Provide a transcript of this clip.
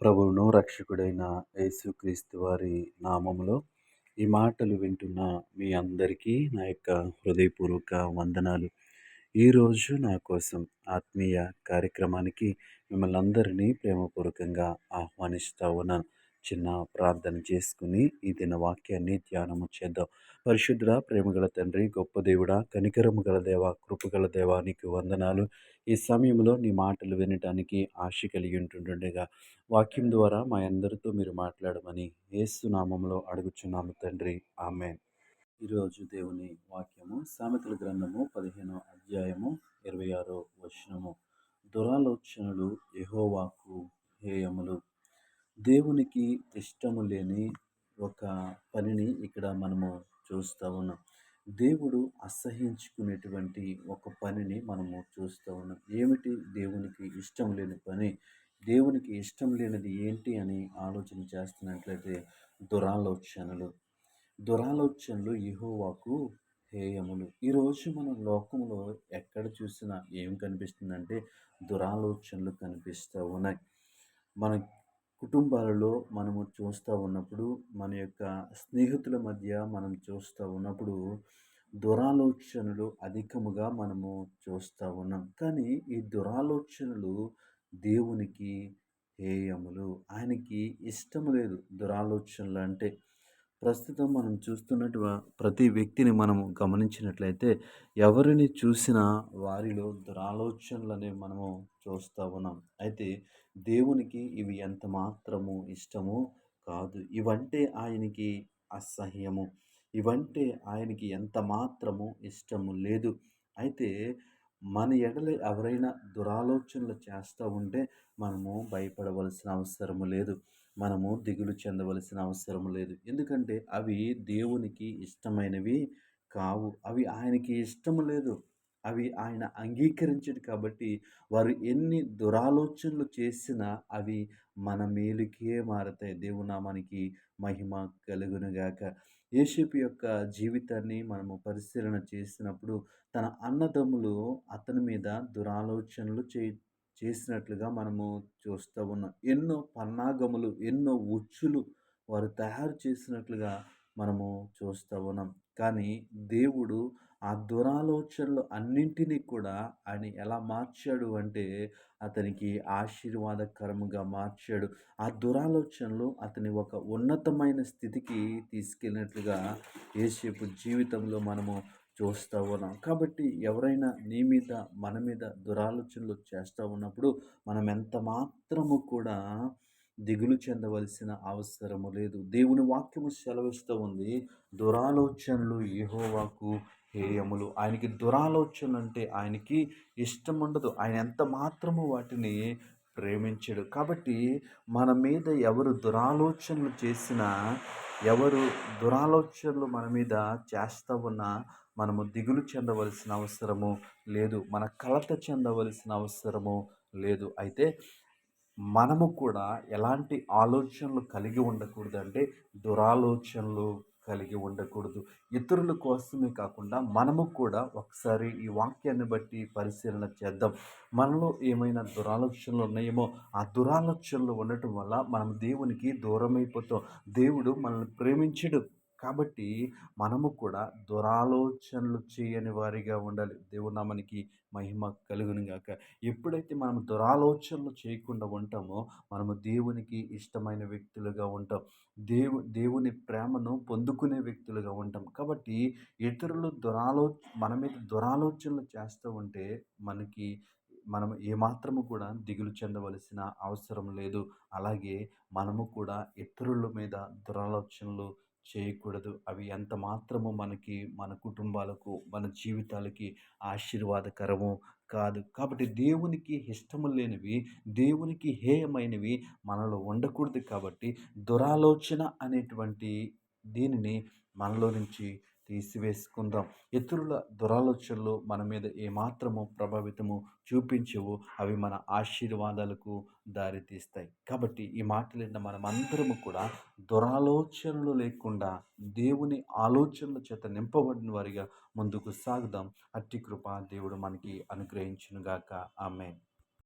ప్రభువును రక్షకుడైన యేసుక్రీస్తు వారి నామములో ఈ మాటలు వింటున్న మీ అందరికీ నా యొక్క హృదయపూర్వక వందనాలు. ఈరోజు నా కోసం ఆత్మీయ కార్యక్రమానికి మిమ్మల్ని అందరినీ ప్రేమపూర్వకంగా ఆహ్వానిస్తూ ఉన్నాను. చిన్న ప్రార్థన చేసుకుని ఈ దిన వాక్యాన్ని ధ్యానము చేద్దాం. పరిశుద్ధుడ ప్రేమగల తండ్రి గొప్ప దేవుడ కనికరము గల దేవ కృపగల దేవానికి వందనాలు. ఈ సమయంలో నీ మాటలు వినటానికి ఆశ కలిగి ఉంటుండగా వాక్యం ద్వారా మా అందరితో మీరు మాట్లాడమని ఏసునామంలో అడుగుచున్నాము తండ్రి. ఆమె ఈరోజు దేవుని వాక్యము సామెతల గ్రంథము పదిహేనో అధ్యాయము ఇరవై ఆరో వచనము. దురాలోచనలు యహోవాకు హేయములు. దేవునికి ఇష్టము లేని ఒక పనిని ఇక్కడ మనము చూస్తూ ఉన్నాం. దేవుడు అసహించుకునేటువంటి ఒక పనిని మనము చూస్తూ ఉన్నాం. ఏమిటి దేవునికి ఇష్టం లేని పని? దేవునికి ఇష్టం లేనిది ఏంటి అని ఆలోచన చేస్తున్నట్లయితే దురాలోచనలు. దురాలోచనలు ఇహోవాకు హేయములు. ఈరోజు మన లోకంలో ఎక్కడ చూసినా ఏం కనిపిస్తుందంటే దురాలోచనలు కనిపిస్తూ ఉన్నాయి. మన కుటుంబాలలో మనము చూస్తూ ఉన్నప్పుడు మన యొక్క స్నేహితుల మధ్య మనం చూస్తూ ఉన్నప్పుడు దురాలోచనలు అధికముగా మనము చూస్తూ ఉన్నాం. కానీ ఈ దురాలోచనలు దేవునికి హేయములు. ఆయనకి ఇష్టం లేదు దురాలోచనలు అంటే. ప్రస్తుతం మనం చూస్తున్నట్టు ప్రతి వ్యక్తిని మనము గమనించినట్లయితే ఎవరిని చూసినా వారిలో దురాలోచనలనే మనము చూస్తూ ఉన్నాం. అయితే దేవునికి ఇవి ఎంత మాత్రము ఇష్టము కాదు. ఇవంటే ఆయనకి అసహ్యము. ఇవంటే ఆయనకి ఎంత మాత్రము ఇష్టము లేదు. అయితే మన ఎడల ఎవరైనా దురాలోచనలు చేస్తూ ఉంటే మనము భయపడవలసిన అవసరము లేదు. మనము దిగులు చెందవలసిన అవసరం లేదు. ఎందుకంటే అవి దేవునికి ఇష్టమైనవి కావు. అవి ఆయనకి ఇష్టం లేదు. అవి ఆయన అంగీకరించడు కాబట్టి వారు ఎన్ని దురాలోచనలు చేసినా అవి మన మేలుకే మారతాయి. దేవునామానికి మహిమ కలుగునుగాక. యేషపు యొక్క జీవితాన్ని మనము పరిశీలన చేసినప్పుడు తన అన్నదమ్ములు అతని మీద దురాలోచనలు చే చేసినట్లుగా మనము చూస్తూ ఉన్నాం. ఎన్నో పన్నాగములు ఎన్నో ఉచ్చులు వారు తయారు చేసినట్లుగా మనము చూస్తూ ఉన్నాం. కానీ దేవుడు ఆ దురాలోచనలు అన్నింటినీ కూడా ఆయన ఎలా మార్చాడు అంటే అతనికి ఆశీర్వాదకరముగా మార్చాడు. ఆ దురాలోచనలు అతని ఒక ఉన్నతమైన స్థితికి తీసుకెళ్ళినట్లుగా ఏసేపు జీవితంలో మనము చూస్తూ ఉన్నాం కాబట్టి ఎవరైనా నీ మీద మన మీద దురాలోచనలు చేస్తూ ఉన్నప్పుడు మనం ఎంత మాత్రము కూడా దిగులు చెందవలసిన అవసరము లేదు. దేవుని వాక్యము సెలవిస్తూ ఉంది దురాలోచనలు యహోవాకు హేయములు. ఆయనకి దురాలోచనలు అంటే ఆయనకి ఇష్టం ఉండదు. ఆయన ఎంత మాత్రము వాటిని ప్రేమించడు. కాబట్టి మన మీద ఎవరు దురాలోచనలు చేసినా ఎవరు దురాలోచనలు మన మీద చేస్తూ ఉన్నా మనము దిగులు చెందవలసిన అవసరము లేదు. మన కలత చెందవలసిన అవసరము లేదు. అయితే మనము కూడా ఎలాంటి ఆలోచనలు కలిగి ఉండకూడదు అంటే దురాలోచనలు కలిగి ఉండకూడదు. ఇతరుల కోసమే కాకుండా మనము కూడా ఒకసారి ఈ వాక్యాన్ని బట్టి పరిశీలన చేద్దాం. మనలో ఏమైనా దురాలోచనలు ఉన్నాయేమో ఆ దురాలోచనలు ఉండటం వల్ల మనం దేవునికి దూరమైపోతాం. దేవుడు మనల్ని ప్రేమించడు. కాబట్టి మనము కూడా దురాలోచనలు చేయని వారిగా ఉండాలి. దేవుడు మనకి మహిమ కలుగును గాక. ఎప్పుడైతే మనం దురాలోచనలు చేయకుండా ఉంటామో మనము దేవునికి ఇష్టమైన వ్యక్తులుగా ఉంటాం. దేవు దేవుని ప్రేమను పొందుకునే వ్యక్తులుగా ఉంటాం. కాబట్టి ఇతరులు దురాలో మన మీద దురాలోచనలు చేస్తూ ఉంటే మనకి మనం ఏమాత్రము కూడా దిగులు చెందవలసిన అవసరం లేదు. అలాగే మనము కూడా ఇతరుల మీద దురాలోచనలు చేయకూడదు. అవి ఎంత మాత్రము మనకి మన కుటుంబాలకు మన జీవితాలకి ఆశీర్వాదకరము కాదు. కాబట్టి దేవునికి ఇష్టము లేనివి దేవునికి హేయమైనవి మనలో ఉండకూడదు కాబట్టి దురాలోచన అనేటువంటి దీనిని మనలో నుంచి తీసివేసుకుందాం. ఇతరుల దురాలోచనలు మన మీద ఏమాత్రము ప్రభావితము చూపించవు. అవి మన ఆశీర్వాదాలకు దారితీస్తాయి. కాబట్టి ఈ మాటలన్న మనమందరము కూడా దురాలోచనలు లేకుండా దేవుని ఆలోచనల చేత నింపబడిన వారిగా ముందుకు సాగుదాం. అట్టి కృప దేవుడు మనకి అనుగ్రహించునుగాక. ఆమె